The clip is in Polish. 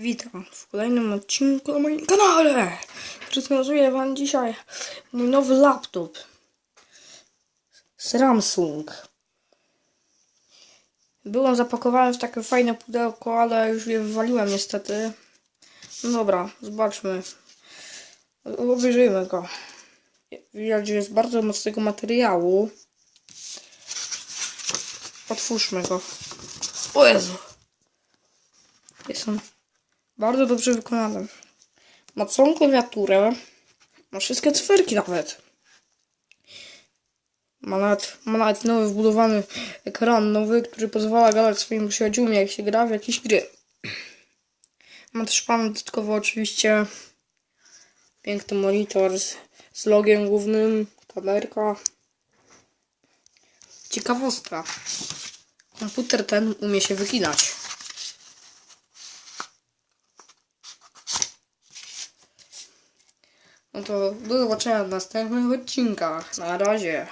Witam w kolejnym odcinku na moim kanale. Prezentuję Wam dzisiaj mój nowy laptop z Samsung. Byłem zapakowany w takie fajne pudełko, ale już je wywaliłem niestety. No dobra, zobaczmy. Obejrzyjmy go. Widać, że jest bardzo mocnego materiału. Otwórzmy go. O Jezu. Jest on bardzo dobrze wykonany. Ma całą klawiaturę. Ma wszystkie cyferki nawet. Ma nawet, ma nawet nowy wbudowany ekran nowy, który pozwala gadać swoim przyjaciółom, jak się gra w jakieś gry. Ma też pan dodatkowo oczywiście piękny monitor z, z logiem głównym, kamerka. Ciekawostka. Komputer ten umie się wyginać. No to do zobaczenia w następnych odcinkach. Na razie.